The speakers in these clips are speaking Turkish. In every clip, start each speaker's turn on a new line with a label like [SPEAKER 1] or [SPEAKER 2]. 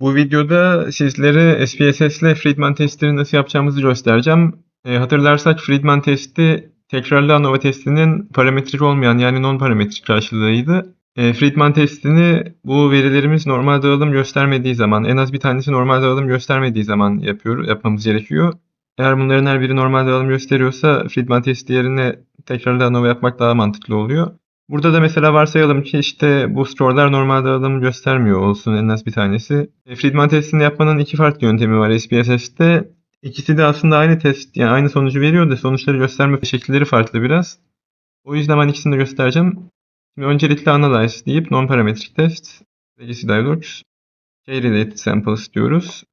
[SPEAKER 1] Bu videoda sizlere SPSS ile Friedman testleri nasıl yapacağımızı göstereceğim. E, hatırlarsak Friedman testi tekrarlı ANOVA testinin parametrik olmayan yani non-parametrik karşılığıydı. E, Friedman testini bu verilerimiz normal dağılım göstermediği zaman, en az bir tanesi normal dağılım göstermediği zaman yapıyor, yapmamız gerekiyor. Eğer bunların her biri normal dağılım gösteriyorsa Friedman testi yerine tekrarlı ANOVA yapmak daha mantıklı oluyor. Burada da mesela varsayalım ki işte bu store'lar normal dağılım göstermiyor olsun en az bir tanesi. E, Friedman testini yapmanın iki farklı yöntemi var SPSS'te. İkisi de aslında aynı test yani aynı sonucu veriyor da sonuçları gösterme şekilleri farklı biraz. O yüzden ben ikisini de göstereceğim. Şimdi öncelikle analyze deyip non-parametric test, legacy dialogs, k-related samples diyoruz.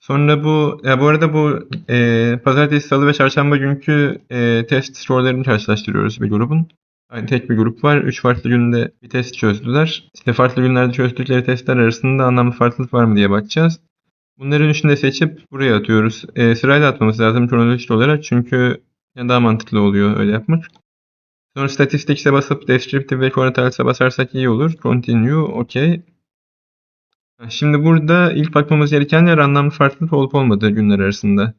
[SPEAKER 1] Sonra bu, ya bu arada bu e, pazartesi, salı ve çarşamba günkü e, test store'larını karşılaştırıyoruz bir grubun. Yani tek bir grup var. Üç farklı günde bir test çözdüler. İşte farklı günlerde çözdükleri testler arasında anlamlı farklılık var mı diye bakacağız. Bunların üçünü de seçip buraya atıyoruz. E, sırayla atmamız lazım kronolojik olarak çünkü yani daha mantıklı oluyor öyle yapmak. Sonra statistics'e basıp descriptive ve quartiles'e basarsak iyi olur. Continue, OK. Şimdi burada ilk bakmamız gereken yer anlamlı farklılık olup olmadığı günler arasında.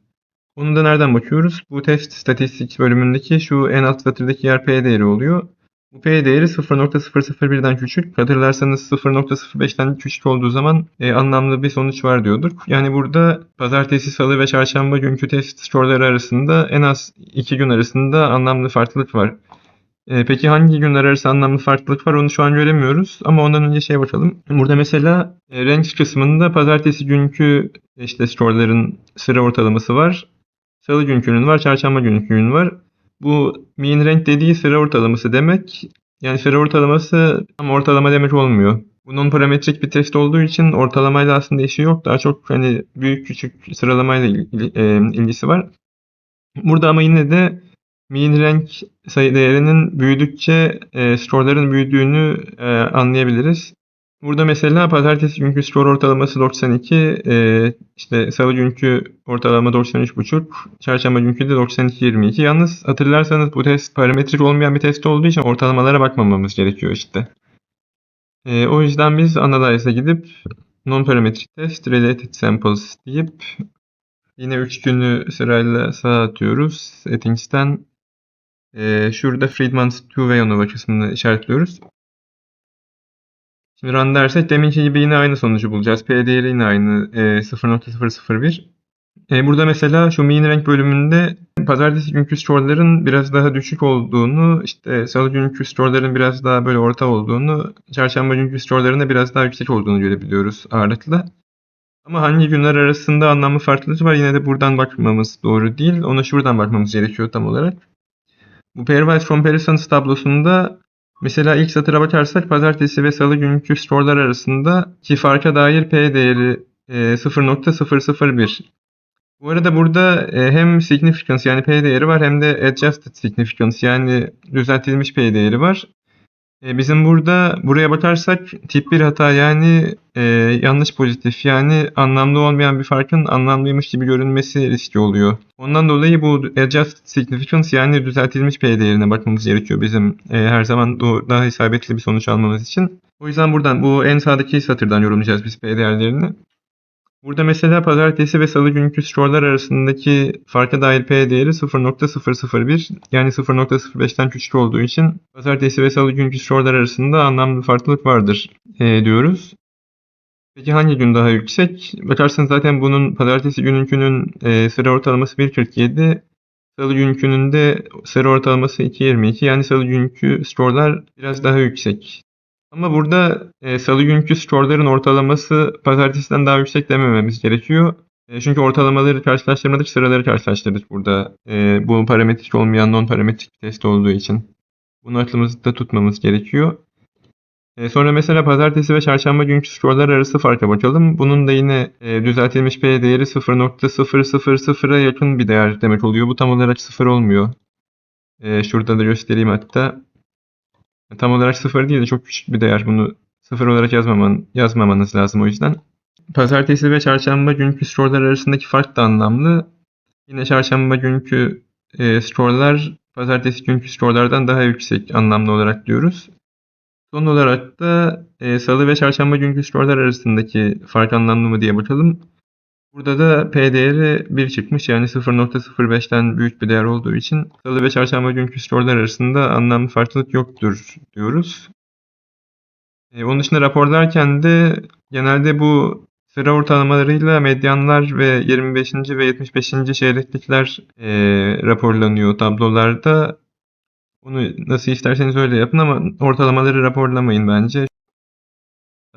[SPEAKER 1] Onu da nereden bakıyoruz? Bu test statistics bölümündeki şu en alt satırdaki yer P değeri oluyor. Bu P değeri 0.001'den küçük. Hatırlarsanız 0.05'ten küçük olduğu zaman e, anlamlı bir sonuç var diyorduk. Yani burada pazartesi, salı ve çarşamba günkü test skorları arasında en az 2 gün arasında anlamlı farklılık var. E, peki hangi günler arası anlamlı farklılık var onu şu an göremiyoruz. Ama ondan önce şeye bakalım. Burada mesela e, range kısmında pazartesi günkü işte skorların sıra ortalaması var. Salı günkünün var, çarşamba günkünün var. Bu mean rank dediği sıra ortalaması demek. Yani sıra ortalaması tam ortalama demek olmuyor. Bu non parametrik bir test olduğu için ortalamayla aslında işi yok. Daha çok hani büyük küçük sıralamayla e, ilgisi var. Burada ama yine de mean rank sayı değerinin büyüdükçe e, skorların büyüdüğünü e, anlayabiliriz. Burada mesela pazartesi günkü skor ortalaması 92, e, işte salı günkü ortalama 93,5, çarşamba günkü de 92,22. Yalnız hatırlarsanız bu test parametrik olmayan bir test olduğu için ortalamalara bakmamamız gerekiyor işte. E, o yüzden biz Analyze'a gidip non-parametric test related samples deyip yine 3 günü sırayla sağa atıyoruz. Settings'ten e, şurada Friedman's two-way ANOVA kısmını işaretliyoruz. Şimdi run dersek deminki gibi yine aynı sonucu bulacağız. P değeri yine aynı e, 0.001. E, burada mesela şu mean rank bölümünde pazartesi günkü store'ların biraz daha düşük olduğunu, işte salı günkü store'ların biraz daha böyle orta olduğunu, çarşamba günkü store'ların da biraz daha yüksek olduğunu görebiliyoruz ağırlıkla. Ama hangi günler arasında anlamlı farklılık var yine de buradan bakmamız doğru değil. Ona şuradan bakmamız gerekiyor tam olarak. Bu pairwise comparisons tablosunda Mesela ilk satıra bakarsak pazartesi ve salı günkü store'lar arasında ki farka dair P değeri e, 0.001. Bu arada burada e, hem significance yani P değeri var hem de adjusted significance yani düzeltilmiş P değeri var. E, bizim burada buraya bakarsak tip 1 hata yani e, yanlış pozitif yani anlamlı olmayan bir farkın anlamlıymış gibi görünmesi riski oluyor. Ondan dolayı bu adjusted significance yani düzeltilmiş P değerine bakmamız gerekiyor bizim e, her zaman daha isabetli bir sonuç almamız için. O yüzden buradan bu en sağdaki satırdan yorumlayacağız biz P değerlerini. Burada mesela pazartesi ve salı günkü store'lar arasındaki farka dair P değeri 0.001 yani 0.05'ten küçük olduğu için pazartesi ve salı günkü store'lar arasında anlamlı farklılık vardır e, diyoruz. Peki hangi gün daha yüksek? Bakarsanız zaten bunun pazartesi gününkünün e, sıra ortalaması 1.47, salı günkünün de sıra ortalaması 2.22 yani salı günkü store'lar biraz daha yüksek. Ama burada e, salı günkü skorların ortalaması pazartesiden daha yüksek demememiz gerekiyor. E, çünkü ortalamaları karşılaştırmadık, sıraları karşılaştırdık burada. E, bu parametrik olmayan non-parametrik test olduğu için. Bunu aklımızda tutmamız gerekiyor. E, sonra mesela pazartesi ve çarşamba günkü skorlar arası farka bakalım. Bunun da yine e, düzeltilmiş P değeri 0.000'a yakın bir değer demek oluyor. Bu tam olarak 0 olmuyor. E, şurada da göstereyim hatta. Tam olarak sıfır değil de çok küçük bir değer. Bunu sıfır olarak yazmaman, yazmamanız lazım o yüzden. Pazartesi ve çarşamba günkü store'lar arasındaki fark da anlamlı. Yine çarşamba günkü e, store'lar pazartesi günkü store'lardan daha yüksek anlamlı olarak diyoruz. Son olarak da e, salı ve çarşamba günkü skorlar arasındaki fark anlamlı mı diye bakalım. Burada da P değeri 1 çıkmış yani 0.05'ten büyük bir değer olduğu için salı ve çarşamba günkü skorlar arasında anlamlı farklılık yoktur diyoruz. E, onun dışında raporlarken de genelde bu sıra ortalamalarıyla medyanlar ve 25. ve 75. çeyreklikler e, raporlanıyor tablolarda. Onu nasıl isterseniz öyle yapın ama ortalamaları raporlamayın bence.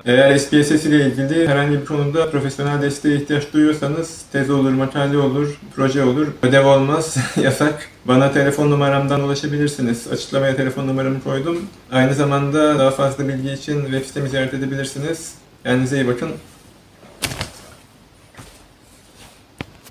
[SPEAKER 2] Eğer SPSS ile ilgili herhangi bir konuda profesyonel desteğe ihtiyaç duyuyorsanız tez olur, makale olur, proje olur, ödev olmaz, yasak. Bana telefon numaramdan ulaşabilirsiniz. Açıklamaya telefon numaramı koydum. Aynı zamanda daha fazla bilgi için web sitemi ziyaret edebilirsiniz. Kendinize iyi bakın.